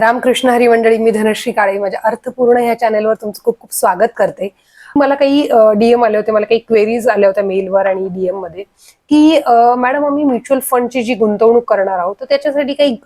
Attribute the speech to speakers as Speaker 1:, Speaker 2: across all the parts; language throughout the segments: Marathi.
Speaker 1: रामकृष्ण हरी मंडळी मी धनश्री काळे माझ्या अर्थपूर्ण ह्या चॅनलवर तुमचं खूप खूप स्वागत करते. मला काही डीएम आले होते मला काही क्वेरीज आल्या होत्या मेलवर आणि डीएममध्ये. की मॅडम आम्ही म्युच्युअल फंडची जी गुंतवणूक करणार आहोत तर त्याच्यासाठी काही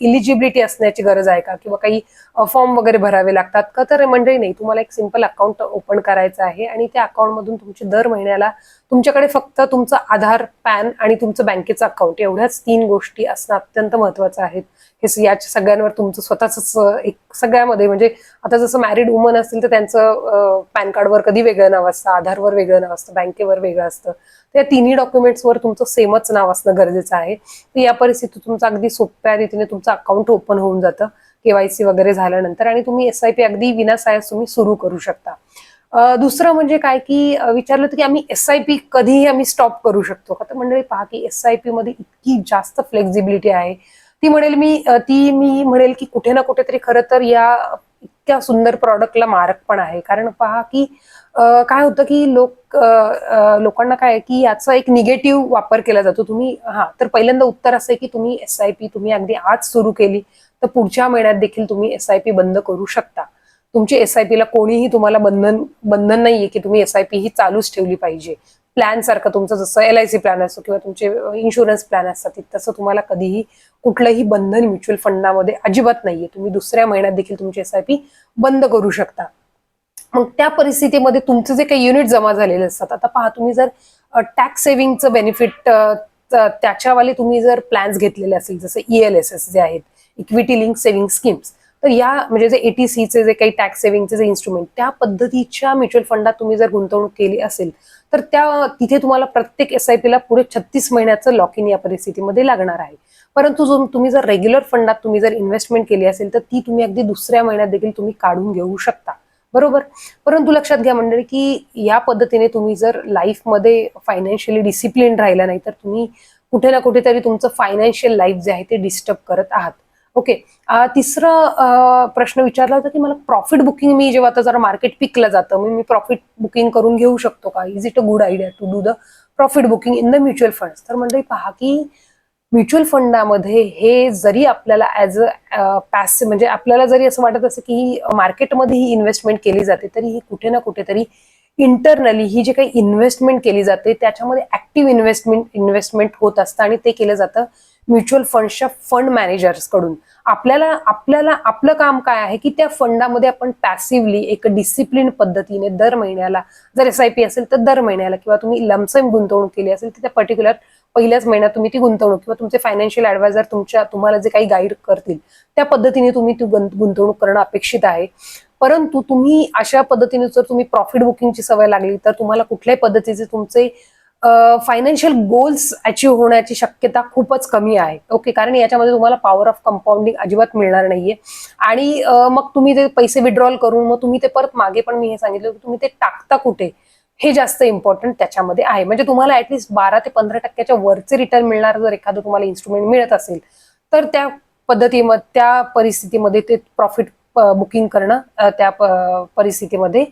Speaker 1: इलिजिबिलिटी असण्याची गरज आहे का? किंवा काही फॉर्म वगैरे भरावे लागतात का? तर म्हणजे नाही तुम्हाला एक सिंपल अकाउंट ओपन करायचं आहे आणि त्या अकाउंटमधून तुमची दर महिन्याला तुमच्याकडे फक्त तुमचं आधार पॅन आणि तुमचं बँकेचं अकाउंट एवढ्याच तीन गोष्टी असणं अत्यंत महत्वाचं आहे. हे याच्या सगळ्यांवर तुमचं स्वतःच एक सगळ्यामध्ये म्हणजे आता जसं मॅरिड वुमन असतील तर त्यांचं पॅन कार्डवर कधी वेगळं नाव असतं आधारवर वेगळं नाव असतं बँकेवर वेगळं असतं. त्या तिन्ही डॉक्युमेंट्सवर तुमचं सेमच नाव असणं गरजेचं आहे. तर या परिस्थितीत तुमचं अगदी सोप्या रीतीने तुमचं अकाउंट ओपन होऊन जातं. केवायसी वगैरे झाल्यानंतर आणि तुम्ही एस आय पी अगदी विनासायास तुम्ही सुरू करू शकता. दुसरं म्हणजे काय की विचारलं होतं की आम्ही एस आय पी कधीही आम्ही स्टॉप करू शकतो का? तर मंडळी पहा की एस आय पी मध्ये इतकी जास्त फ्लेक्झिबिलिटी आहे. ती म्हणेल मी ती मी म्हणेल की कुठे ना कुठेतरी खरं तर या इतक्या सुंदर प्रॉडक्टला मारक पण आहे. कारण पहा की काय होतं की लोक लोकांना काय आहे की याचा एक निगेटिव्ह वापर केला जातो. तुम्ही हा तर पहिल्यांदा उत्तर असं आहे की तुम्ही एस आय पी तुम्ही अगदी आज सुरू केली तर पुढच्या महिन्यात देखील तुम्ही एस आय पी बंद करू शकता. तुमची एस आय ला कोणीही तुम्हाला बंधन बंधन नाहीये की तुम्ही एस आय पी ही चालूच ठेवली पाहिजे. प्लॅन सारखं तुमचं जसं एल आय सी प्लॅन असतो किंवा तुमचे इन्शुरन्स प्लॅन असतात तसं तुम्हाला कधीही कुठलंही बंधन म्युच्युअल फंडामध्ये अजिबात नाहीये. तुम्ही दुसऱ्या महिन्यात देखील तुमची एस आय पी बंद करू शकता. मग त्या परिस्थितीमध्ये तुमचे जे काही युनिट जमा झालेले असतात आता पहा तुम्ही जर टॅक्स सेव्हिंगचं बेनिफिट त्याच्यावाले तुम्ही जर प्लॅन्स घेतलेले असेल जसं ई एल एस एस जे आहेत इक्विटी लिंक सेव्हिंग स्कीम्स तर या म्हणजे जे एटीसीचे जे काही टॅक्स सेव्हिंगचे जे इन्स्ट्रुमेंट त्या पद्धतीच्या म्युच्युअल फंडात तुम्ही जर गुंतवणूक केली असेल तर त्या तिथे तुम्हाला प्रत्येक एस आय ला पुढे छत्तीस महिन्याचं लॉक इन या परिस्थितीमध्ये लागणार आहे. परंतु जो तुम्ही जर रेग्युलर फंडात तुम्ही जर इन्व्हेस्टमेंट केली असेल तर ती तुम्ही अगदी दुसऱ्या महिन्यात देखील तुम्ही काढून घेऊ शकता. बरोबर? परंतु लक्षात घ्या मंडळी की या पद्धतीने तुम्ही जर लाईफमध्ये फायनान्शियली डिसिप्लिन राहिला नाही तर तुम्ही कुठे ना कुठेतरी तुमचं फायनान्शियल लाईफ जे आहे ते डिस्टर्ब करत आहात. ओके तिसरा प्रश्न विचारला होता की मला प्रॉफिट बुकिंग मी जेव्हा आता जरा मार्केट पिकलं जातं मी मी प्रॉफिट बुकिंग करून घेऊ शकतो का? Is it a good idea to do the profit booking in the mutual fund तर मंडळी पहा की म्युच्युअल फंडामध्ये हे जरी आपल्याला ऍज अ पॅस म्हणजे आपल्याला जरी असं वाटत असं की मार्केटमध्ये ही इन्व्हेस्टमेंट केली जाते तरी ही कुठे ना कुठेतरी इंटरनली ही जी काही इन्व्हेस्टमेंट केली जाते त्याच्यामध्ये ऍक्टिव्ह इन्व्हेस्टमेंट इन्व्हेस्टमेंट होत असतं आणि ते केलं जातं म्युच्युअल फंडच्या फंड मॅनेजर्सकडून. आपल्याला आपल्याला आपलं काम काय आहे की त्या फंडामध्ये आपण पॅसिव्हली एक डिसिप्लिन पद्धतीने दर महिन्याला जर एस आय पी असेल तर दर महिन्याला किंवा तुम्ही लमसम गुंतवणूक केली असेल तर त्या पर्टिक्युलर पहिल्याच महिन्यात तुम्ही ती गुंतवणूक किंवा तुमचे फायनान्शियल ऍडवायझर तुमच्या तुम्हाला जे काही गाईड करतील त्या पद्धतीने तुम्ही ती गुंतवणूक करणं अपेक्षित आहे. परंतु तुम्ही अशा पद्धतीने जर तुम्ही प्रॉफिट बुकिंगची सवय लागली तर तुम्हाला कुठल्याही पद्धतीचे तुमचे फायनान्शियल गोल्स अचीव्ह होण्याची शक्यता खूपच कमी आहे. ओके कारण याच्यामध्ये तुम्हाला पॉवर ऑफ कंपाऊंडिंग अजिबात मिळणार नाहीये. आणि मग तुम्ही ते पैसे विड्रॉल करून मग तुम्ही ते परत मागे पण मी हे सांगितलं की तुम्ही ते टाकता कुठे? हे जास्त इम्पॉर्टंट त्याच्यामध्ये आहे. म्हणजे तुम्हाला ऍटलिस्ट बारा ते पंधरा टक्क्याच्या वरचे रिटर्न मिळणार जर एखादं तुम्हाला इन्स्ट्रुमेंट मिळत असेल तर त्या पद्धतीमध्ये त्या परिस्थितीमध्ये ते प्रॉफिट बुकिंग करणं त्या परिस्थितीमध्ये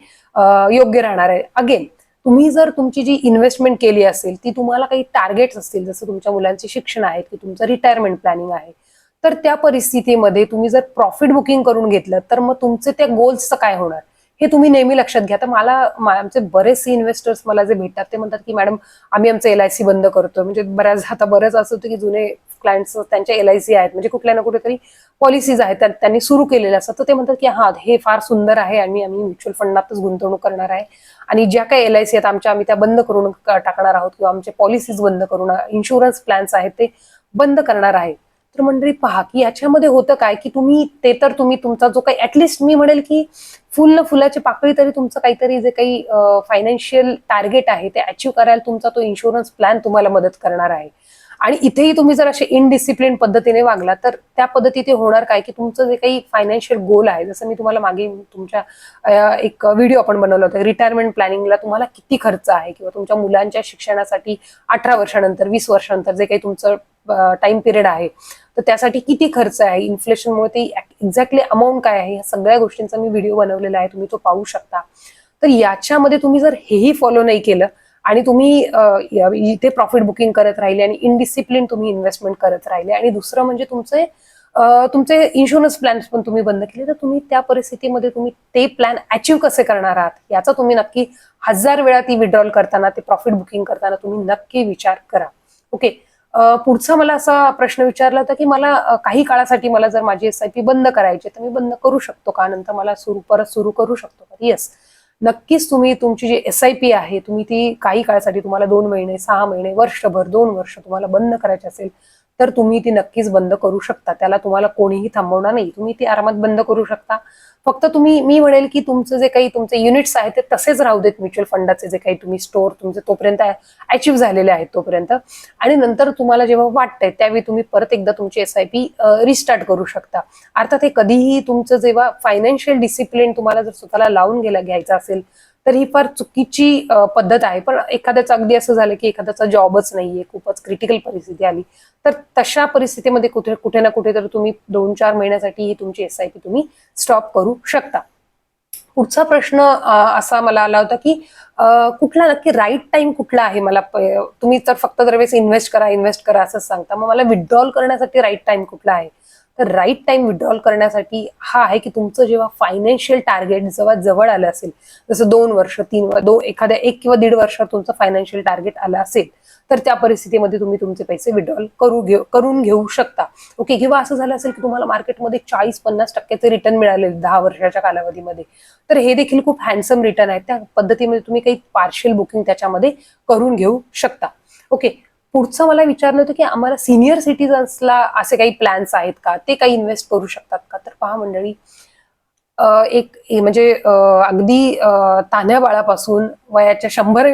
Speaker 1: योग्य राहणार आहे. अगेन तुम्ही जर तुमची जी इन्व्हेस्टमेंट केली असेल ती तुम्हाला काही टार्गेट्स असतील जसं तुमच्या मुलांचे शिक्षण आहे की तुमचं रिटायरमेंट प्लॅनिंग आहे तर त्या परिस्थितीमध्ये तुम्ही जर प्रॉफिट बुकिंग करून घेतलं तर मग तुमचे त्या गोल्सचं काय होणार? हे तुम्ही नेहमी लक्षात घ्या. तर मला आमचे बरेचसे इन्व्हेस्टर्स मला जे भेटतात ते म्हणतात की मॅडम आम्ही आमचं एल आय सी बंद करतो म्हणजे बऱ्याच आता बरंच असं होतं की जुने क्लायंट्स त्यांच्या एल आय सी आहेत. म्हणजे कुठल्या ना कुठेतरी पॉलिसीज आहेत त्यांनी सुरू केलेल्या असतात. तर ते म्हणतात की हा हे फार सुंदर आहे आणि आम्ही म्युच्युअल फंडातच गुंतवणूक करणार आहे. आणि ज्या काही एल आय सी आहेत आमच्या आम्ही त्या बंद करून टाकणार आहोत किंवा आमचे पॉलिसीज बंद करून इन्शुरन्स प्लॅन्स आहेत ते बंद करणार आहे. तर मंडळी पहा की याच्यामध्ये होतं काय की तुम्ही ते तर तुम्ही तुमचा जो काही ऍटलिस्ट मी म्हणेल की फुल न फुलाची पाकळी तरी तुमचं काहीतरी जे काही फायनान्शियल टार्गेट आहे ते अचीव्ह करायला तुमचा तो इन्शुरन्स प्लॅन तुम्हाला मदत करणार आहे. आणि इथेही तुम्ही जर असे इनडिसिप्लिन पद्धतीने वागला तर त्या पद्धतीत ते होणार काय की तुमचं जे काही फायनान्शियल गोल आहे जसं मी तुम्हाला मागे तुमच्या एक व्हिडिओ आपण बनवला होता रिटायरमेंट प्लॅनिंगला तुम्हाला किती खर्च आहे किंवा तुमच्या मुलांच्या शिक्षणासाठी अठरा वर्षानंतर वीस वर्षानंतर जे काही तुमचं टाइम पिरियड आहे. तर त्यासाठी किती खर्च आहे? इन्फ्लेशनमुळे ते एक्झॅक्टली अमाऊंट काय आहे? या सगळ्या गोष्टींचा मी व्हिडिओ बनवलेला आहे. तुम्ही तो पाहू शकता. तर याच्यामध्ये तुम्ही जर हेही फॉलो नाही केलं आणि तुम्ही इथे प्रॉफिट बुकिंग करत राहिले आणि इनडिसिप्लिन तुम्ही इन्व्हेस्टमेंट करत राहिले आणि दुसरं म्हणजे तुमचे तुमचे इन्शुरन्स प्लॅन्स पण तुम्ही बंद केले तर तुम्ही त्या परिस्थितीमध्ये तुम्ही ते प्लॅन अचीव कसे करणार आहात? याचा तुम्ही नक्की हजार वेळा ती विड्रॉल करताना ते प्रॉफिट बुकिंग करताना तुम्ही नक्की विचार करा. ओके पुढचा मला असा प्रश्न विचारला होता की मला काही काळासाठी मला जर माझी एस आय पी बंद करायची तर मी बंद करू शकतो का? नंतर मला सुरू परत सुरू करू शकतो का? येस नक्कीच तुम्ही तुमची जी एस आय पी आहे तुम्ही ती काही काळासाठी तुम्हाला दोन महिने सहा महिने वर्षभर दोन वर्ष तुम्हाला बंद करायची असेल तर तुम्ही ती नक्कीच बंद करू शकता. त्याला तुम्हाला कोणीही थांबवणार नाही. तुम्ही ती आरामात बंद करू शकता. फक्त तुम्ही मी म्हणेल की तुमचं जे काही तुमचे युनिट्स आहेत ते तसेच राहू देत म्युच्युअल फंडाचे जे काही तुम्ही स्टोर तुमचे तोपर्यंत अचीव्ह झालेले आहेत तोपर्यंत. आणि नंतर तुम्हाला जेव्हा वाटतंय त्यावेळी तुम्ही परत एकदा तुमची एस आय पी रिस्टार्ट करू शकता. अर्थात हे कधीही तुमचं जेव्हा फायनान्शियल डिसिप्लिन तुम्हाला जर स्वतःला लावून गेला घ्यायचा असेल तर ही फार चुकीची पद्धत आहे. पण एखाद्याचं अगदी असं झालं की एखाद्याचा जॉबच नाहीये खूपच क्रिटिकल परिस्थिती आली. तर तशा परिस्थितीमध्ये कुठे कुठे ना कुठे तर तुम्ही दोन चार महिन्यासाठी ही तुमची एस आय पी तुम्ही स्टॉप करू शकता. पुढचा प्रश्न असा मला आला होता की कुठला नक्की राईट टाइम कुठला आहे मला? तुम्ही तर फक्त दरवेळेस इन्व्हेस्ट करा इन्व्हेस्ट करा असंच सांगता. मग मला विथड्रॉल करण्यासाठी राईट टाइम कुठला आहे? तर राईट टाइम विड्रॉल करण्यासाठी हा आहे की तुमचं जेव्हा फायनान्शियल टार्गेट जेव्हा जवळ आलं असेल जसं दोन वर्ष तीन दो एखाद्या एक किंवा दीड वर्षात तुमचं फायनान्शियल टार्गेट आलं असेल तर त्या परिस्थितीमध्ये तुम्ही तुमचे पैसे विड्रॉल करू घेऊ करून घेऊ शकता. ओके किंवा असं झालं असेल की तुम्हाला मार्केटमध्ये चाळीस पन्नास टक्क्याचे रिटर्न मिळाले दहा वर्षाच्या कालावधीमध्ये तर हे देखील खूप हँडसम रिटर्न आहे. त्या पद्धतीमध्ये तुम्ही काही पार्शियल बुकिंग त्याच्यामध्ये करून घेऊ शकता. ओके पुढचं मला विचारलं होतं की आम्हाला सिनियर सिटीजन्सला असे काही प्लॅन्स आहेत का? ते काही इन्व्हेस्ट करू शकतात का? तर पहा मंडळी एक म्हणजे अगदी तान्या तान्ह्या बाळापासून वयाच्या शंभर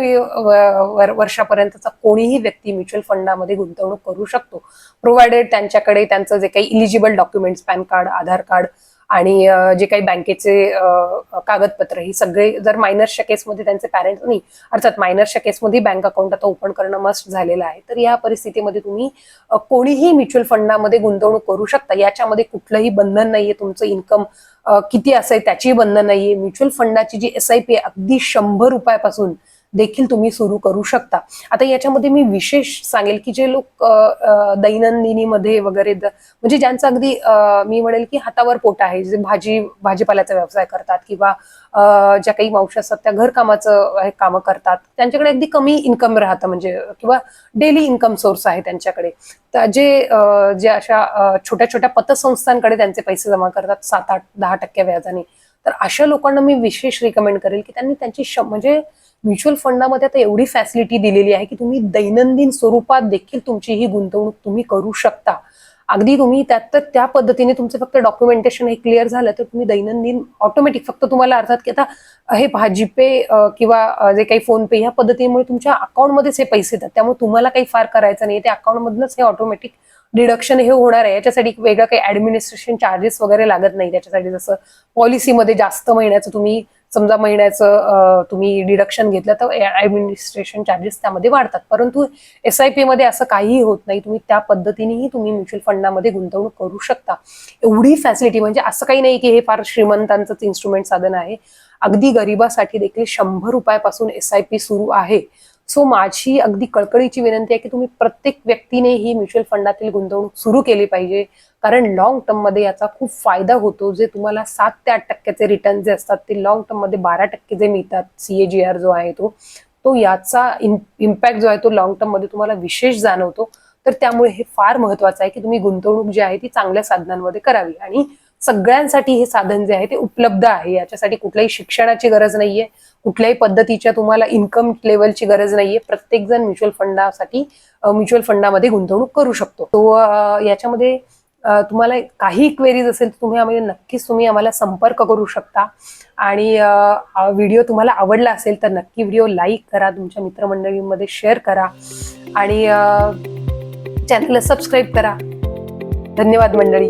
Speaker 1: वर्षापर्यंतचा कोणीही व्यक्ती म्युच्युअल फंडामध्ये गुंतवणूक करू शकतो. प्रोव्हाइडेड त्यांच्याकडे त्यांचं जे काही eligible documents PAN card Aadhaar card आणि जे काही बँकेचे कागदपत्र ही सगळे जर मायनर्सच्या केसमध्ये त्यांचे पॅरेंट्स नाही अर्थात मायनर्सच्या केसमध्ये बँक अकाउंट आता ओपन करणं मस्ट झालेलं आहे. तर या परिस्थितीमध्ये तुम्ही कोणीही म्युच्युअल फंडामध्ये गुंतवणूक करू शकता. याच्यामध्ये कुठलंही बंधन नाहीये तुमचं इन्कम किती असेल त्याची बंधन नाहीये. म्युच्युअल फंडाची जी एस आय पी आहे अगदी शंभर रुपयापासून देखील तुम्ही सुरू करू शकता. आता याच्यामध्ये मी विशेष सांगेल की जे लोक दैनंदिनीमध्ये वगैरे म्हणजे ज्यांचं अगदी मी म्हणेल की हातावर पोट आहे जे भाजी भाजीपाल्याचा व्यवसाय करतात किंवा ज्या काही मावशी असतात त्या घरकामाचं हे कामं करतात त्यांच्याकडे अगदी कमी इन्कम राहतं म्हणजे किंवा डेली इन्कम सोर्स आहे त्यांच्याकडे. जे जे अशा छोट्या छोट्या पतसंस्थांकडे त्यांचे पैसे जमा करतात सात आठ दहा टक्के व्याजाने. तर अशा लोकांना मी विशेष रिकमेंड करेल की त्यांनी त्यांची श- म्हणजे म्युच्युअल फंडामध्ये आता एवढी फॅसिलिटी दिलेली आहे की तुम्ही दैनंदिन स्वरूपात देखील तुमची ही गुंतवणूक तुम्ही करू शकता. अगदी तुम्ही त्यात तर त्या पद्धतीने तुमचं फक्त डॉक्युमेंटेशन हे क्लिअर झालं तर तुम्ही दैनंदिन ऑटोमॅटिक फक्त तुम्हाला अर्थात की आता हे भाजीपे किंवा जे काही फोन पे ह्या पद्धतीमुळे तुमच्या अकाउंटमध्येच हे पैसे येतात. त्यामुळे तुम्हाला काही फार करायचं नाही ते अकाउंटमधूनच हे ऑटोमॅटिक डिडक्शन हे होणार आहे. याच्यासाठी वेगळं काही ऍडमिनिस्ट्रेशन चार्जेस वगैरे लागत नाही. त्याच्यासाठी जसं पॉलिसीमध्ये जास्त महिन्याचं तुम्ही समजा महिन्याचं तुम्ही डिडक्शन घेतलं तर ऍडमिनिस्ट्रेशन चार्जेस त्यामध्ये वाढतात. परंतु एस आय पी मध्ये असं काहीही होत नाही. तुम्ही त्या पद्धतीनेही तुम्ही म्युच्युअल फंडामध्ये गुंतवणूक करू शकता. एवढी फॅसिलिटी म्हणजे असं काही नाही की हे फार श्रीमंतांचंच इन्स्ट्रुमेंट साधन आहे. अगदी गरिबासाठी देखील शंभर रुपयापासून एस आय पी सुरू आहे. सो माझी अगदी कळकळीची विनंती आहे की तुम्ही प्रत्येक व्यक्तीने ही म्युच्युअल फंडातील गुंतवणूक सुरू केली पाहिजे. कारण लॉंग टर्ममध्ये याचा खूप फायदा होतो. जे तुम्हाला सात ते आठ टक्क्याचे रिटर्न जे असतात ते लॉंग टर्ममध्ये बारा टक्के जे मिळतात सीएजीआर जो आहे तो तो याचा इम्पॅक्ट जो आहे तो लॉंग टर्ममध्ये तुम्हाला विशेष जाणवतो. तर त्यामुळे हे फार महत्वाचं आहे की तुम्ही गुंतवणूक जी आहे ती चांगल्या साधनांमध्ये करावी. आणि सगळ्यांसाठी हे साधन जे आहे ते उपलब्ध आहे. याच्यासाठी कुठल्याही शिक्षणाची गरज नाहीये. कुठल्याही पद्धतीच्या तुम्हाला इन्कम लेवलची गरज नाहीये. प्रत्येक जण म्युच्युअल फंडासाठी म्युच्युअल फंडामध्ये गुंतवणूक करू शकतो. तो याच्यामध्ये तुम्हाला काही क्वेरीज असेल तर तुम्ही आम्हाला नक्कीच तुम्ही आम्हाला संपर्क करू शकता. आणि व्हिडिओ तुम्हाला आवडला असेल तर नक्की व्हिडिओ लाईक करा. तुमच्या मित्रमंडळींमध्ये शेअर करा. आणि चॅनलला सबस्क्राईब करा. धन्यवाद मंडळी.